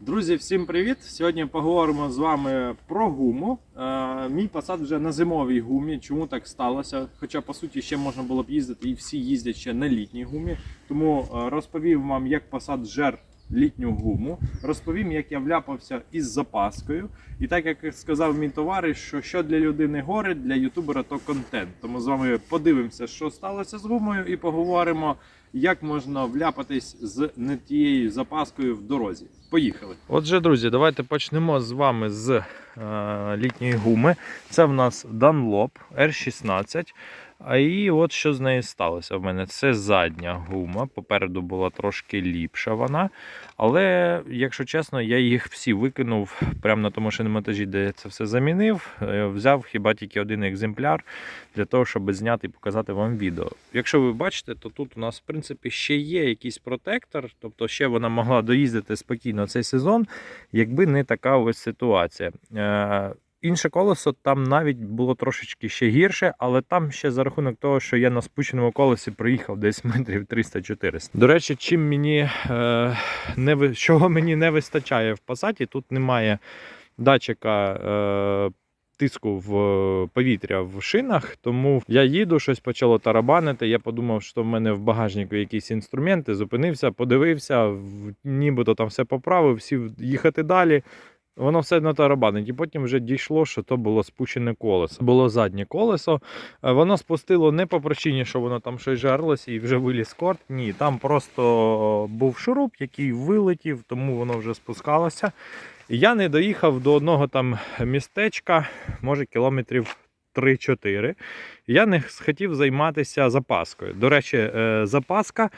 Друзі, всім привіт! Сьогодні поговоримо з вами про гуму. Е, мій посад вже на зимовій гумі. Чому так сталося? Хоча по суті ще можна було б їздити, і всі їздять ще на літній гумі. Тому е, розповім вам, як посад жер літню гуму. Розповім, як я вляпався із запаскою. І так як сказав мій товариш, що що для людини горе, для ютубера то контент. Тому з вами подивимося, що сталося з гумою, і поговоримо, як можна вляпатись з не тією запаскою в дорозі. Поїхали. Отже, друзі, давайте почнемо з вами з е, літньої гуми. Це в нас Dunlop R16. А і от що з нею сталося в мене. Це задня гума. Попереду була трошки ліпша вона. Але, якщо чесно, я їх всі викинув прямо на тому шиномонтажі, де я це все замінив. Е, Взяв хіба тільки один екземпляр для того, щоб зняти і показати вам відео. Якщо ви бачите, то тут у нас в принципі ще є якийсь протектор, тобто ще вона могла доїздити спокійно цей сезон, якби не така ось ситуація. Інше колесо там навіть було трошечки ще гірше, але там ще за рахунок того, що я на спущеному колесі проїхав десь метрів 300-400. До речі, чим мені е, не чого мені не вистачає в пасаті, тут немає датчика. Е, Тиску в повітря в шинах, тому я їду, щось почало тарабанити. Я подумав, що в мене в багажнику якісь інструменти, зупинився, подивився, нібито там все поправив, сів їхати далі. Воно все одно тарабанить. І потім вже дійшло, що то було спущене колесо. Було заднє колесо. Е, Воно спустило не по причині, що воно там щось жарлося і вже виліз корт. Ні, там просто був шуруп, який вилетів, тому воно вже спускалося. І я не доїхав до одного там містечка, може кілометрів 3-4. Я не хотів займатися запаскою. До речі, е, запаска.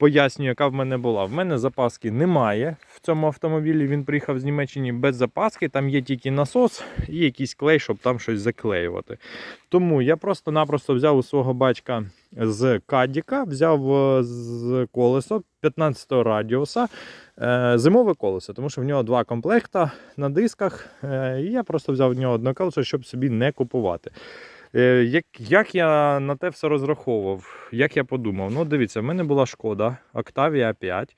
Пояснюю, яка в мене була. В мене запаски немає в цьому автомобілі. Він приїхав з Німеччини без запаски. Там є тільки насос і якийсь клей, щоб там щось заклеювати. Тому я просто-напросто взяв у свого батька з Кадіка, взяв е, з колесо 15 радіуса, е, зимове колесо, тому що в нього два комплекта на дисках. е, І я просто взяв в нього одне колесо, щоб собі не купувати. Е, Як, як я на те все розраховував, як я подумав, ну дивіться, в мене була шкода Octavia 5.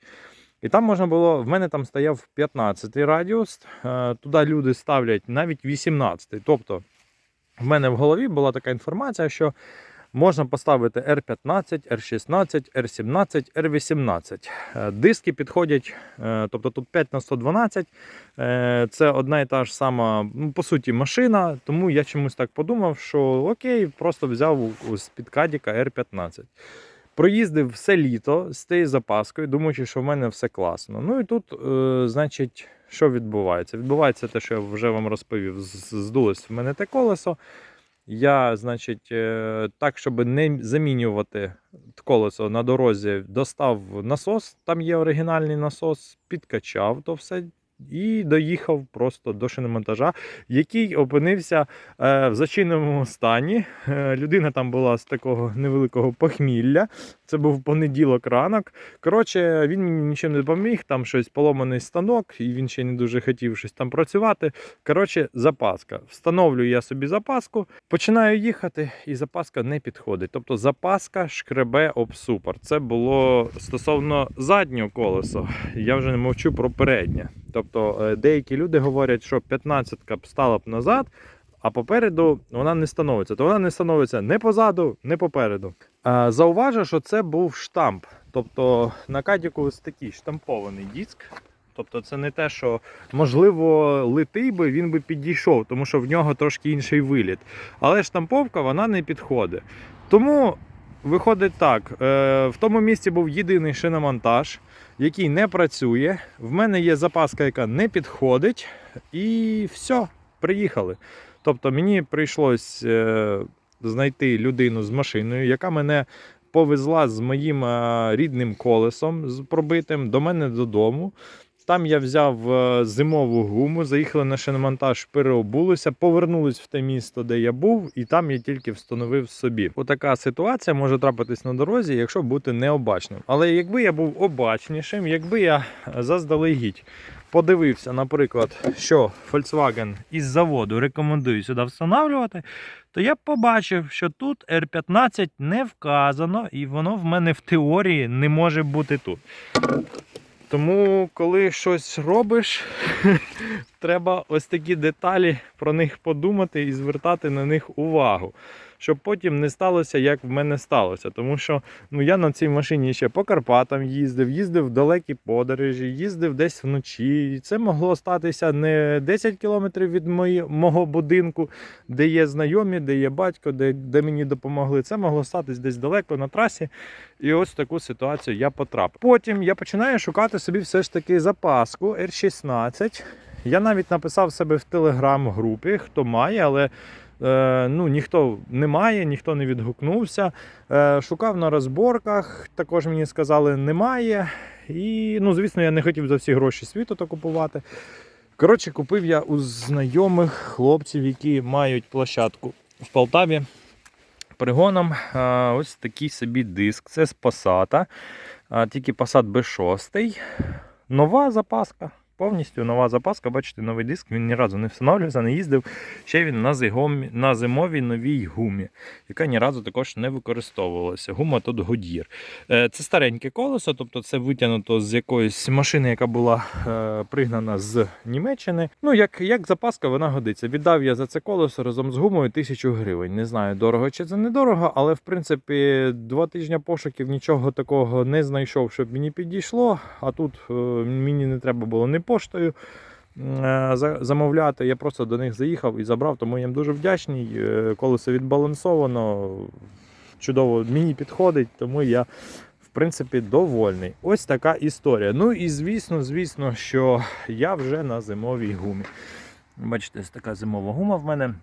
І там можна було, в мене там стояв 15 радіус, е, туди люди ставлять навіть 18. Тобто в мене в голові була така інформація, що можна поставити R15, R16, R17, R18. Е, Диски підходять, е, тобто тут 5 на 112. Е, Це одна і та ж сама, ну, по суті, машина. Тому я чомусь так подумав, що окей, просто взяв з під кадіка R15. Проїздив все літо з тією запаскою, думаючи, що в мене все класно. Ну і тут, е, значить, що відбувається? Відбувається те, що я вже вам розповів. Здулось в мене те колесо. Я, значить, е, так, щоб не замінювати колесо на дорозі, достав насос, там є оригінальний насос, підкачав то все і доїхав просто до шиномонтажа, який опинився е, в зачиненому стані. Е, людина там була з такого невеликого похмілля. Це був понеділок ранок. Коротше, він мені нічим не допоміг, там щось поломаний станок, і він ще не дуже хотів щось там працювати. Коротше, запаска. Встановлюю я собі запаску, починаю їхати, і запаска не підходить. Тобто запаска шкребе об супер. Це було стосовно заднього колеса. Я вже не мовчу про переднє. Тобто е, деякі люди говорять, що 15-ка б стала б назад, а попереду вона не становиться. То вона не становиться не позаду, не попереду. Зауважу, що це був штамп. Тобто на кадіку ось такий штампований диск. Тобто це не те, що можливо литий би він би підійшов, тому що в нього трошки інший виліт. Але штамповка вона не підходить. Тому виходить так: е, в тому місці був єдиний шиномонтаж, який не працює. В мене є запаска, яка не підходить, і все, приїхали. Тобто мені прийшлось е, знайти людину з машиною, яка мене повезла з моїм е, рідним колесом з пробитим до мене додому. Там я взяв е, зимову гуму, заїхали на шиномонтаж, переобулися, повернулись в те місто, де я був, і там я тільки встановив собі. Отака ситуація може трапитись на дорозі, якщо бути необачним. Але якби я був обачнішим, якби я заздалегідь подивився, наприклад, що Volkswagen із заводу рекомендує сюди встановлювати, то я б побачив, що тут R15 не вказано, і воно в мене в теорії не може бути тут. Тому, коли щось робиш, треба ось такі деталі про них подумати і звертати на них увагу. Щоб потім не сталося, як в мене сталося. Тому що ну, я на цій машині ще по Карпатам їздив, їздив в далекі подорожі, їздив десь вночі. І це могло статися не 10 кілометрів від мої, мого будинку, де є знайомі, де є батько, де, де мені допомогли. Це могло статись десь далеко на трасі. І ось в таку ситуацію я потрапив. Потім я починаю шукати собі все ж таки запаску R16. Я навіть написав себе в телеграм-групі, хто має, але ну, ніхто не має, ніхто не відгукнувся. Е, шукав на розборках, також мені сказали, немає. І, ну, звісно, я не хотів за всі гроші світу то купувати. Коротше, купив я у знайомих хлопців, які мають площадку в Полтаві. Пригоном е, ось такий собі диск. Це з Passat, е, тільки Passat B6. Нова запаска. Повністю нова запаска, бачите, новий диск, він ні разу не встановлювався, не їздив. Ще він на, зимовій, на зимовій новій гумі, яка ні разу також не використовувалася. Гума тут Goodyear. Е, Це стареньке колесо, тобто це витягнуто з якоїсь машини, яка була е, пригнана з Німеччини. Ну, як, як запаска, вона годиться. Віддав я за це колесо разом з гумою тисячу гривень. Не знаю, дорого чи це недорого, але в принципі два тижні пошуків нічого такого не знайшов, щоб мені підійшло. А тут е, мені не треба було ні поштою е, замовляти. Я просто до них заїхав і забрав, тому я їм дуже вдячний. Е, Колесо відбалансовано, чудово мені підходить, тому я. В принципі, довольний. Ось така історія. Ну і звісно, звісно, що я вже на зимовій гумі. Бачите, ось така зимова гума в мене.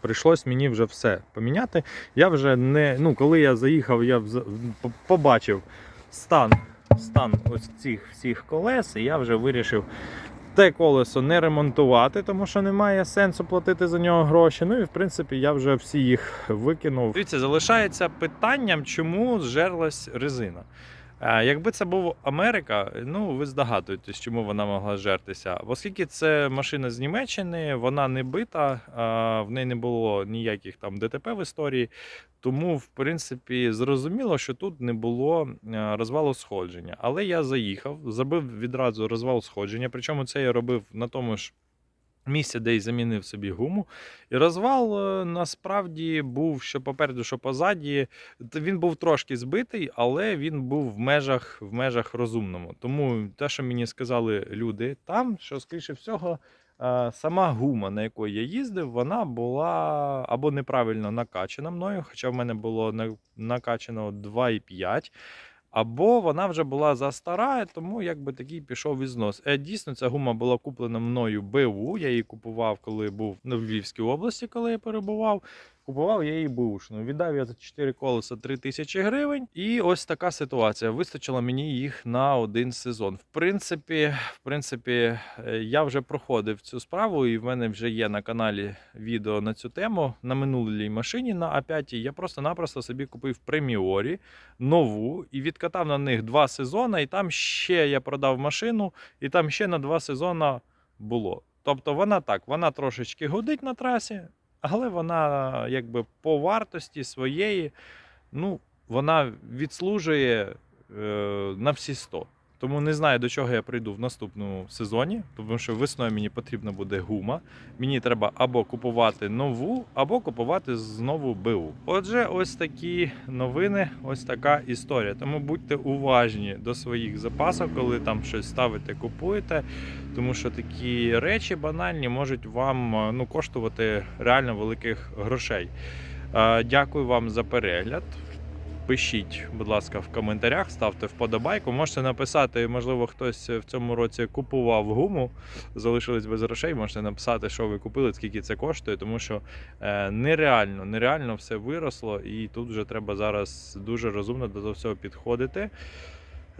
Прийшлось мені вже все поміняти. Я вже не. Ну, коли я заїхав, я побачив стан, стан ось цих всіх колес, і я вже вирішив те колесо не ремонтувати, тому що немає сенсу платити за нього гроші. Ну і в принципі я вже всі їх викинув. Дивіться, залишається питанням, чому зжерлась резина. Якби це був Америка, ну ви здогадуєтесь, чому вона могла жертися. Оскільки це машина з Німеччини, вона не бита, в неї не було ніяких там ДТП в історії. Тому, в принципі, зрозуміло, що тут не було е, розвалу сходження. Але я заїхав, зробив відразу розвал сходження. Причому це я робив на тому ж місці, де й замінив собі гуму. І розвал е, насправді був що попереду, що позаді. Він був трошки збитий, але він був в межах, в межах розумному. Тому те, що мені сказали люди там, що, скоріше всього, е, сама гума, на якої я їздив, вона була або неправильно накачана мною, хоча в мене було на- накачано 2,5. Або вона вже була застара, тому якби такий пішов ізнос. Е, дійсно, ця гума була куплена мною БУ. Я її купував, коли був ну, в Львівській області, коли я перебував. Купував я її бушну. Віддав я за 4 колеса 3 тисячі гривень. І ось така ситуація. Вистачило мені їх на один сезон. В принципі, в принципі, е, я вже проходив цю справу, і в мене вже є на каналі відео на цю тему. На минулій машині на А5 я просто-напросто собі купив преміорі нову і відкатав на них два сезони. І там ще я продав машину, і там ще на два сезони було. Тобто вона так, вона трошечки годить на трасі, але вона якби по вартості своєї, ну, вона відслужує е, на всі 100. Тому не знаю, до чого я прийду в наступному сезоні, тому що весною мені потрібна буде гума. Мені треба або купувати нову, або купувати знову БУ. Отже, ось такі новини, ось така історія. Тому будьте уважні до своїх запасів, коли там щось ставите, купуєте. Тому що такі речі банальні можуть вам ну, коштувати реально великих грошей. Е, Дякую вам за перегляд. Пишіть, будь ласка, в коментарях, ставте вподобайку. Можете написати, можливо, хтось в цьому році купував гуму, залишились без грошей. Можете написати, що ви купили, скільки це коштує, тому що е, нереально, нереально все виросло, і тут вже треба зараз дуже розумно до всього підходити.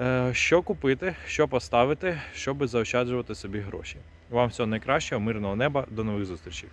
Е, Що купити, що поставити, щоб заощаджувати собі гроші. Вам всього найкращого, мирного неба, до нових зустрічей.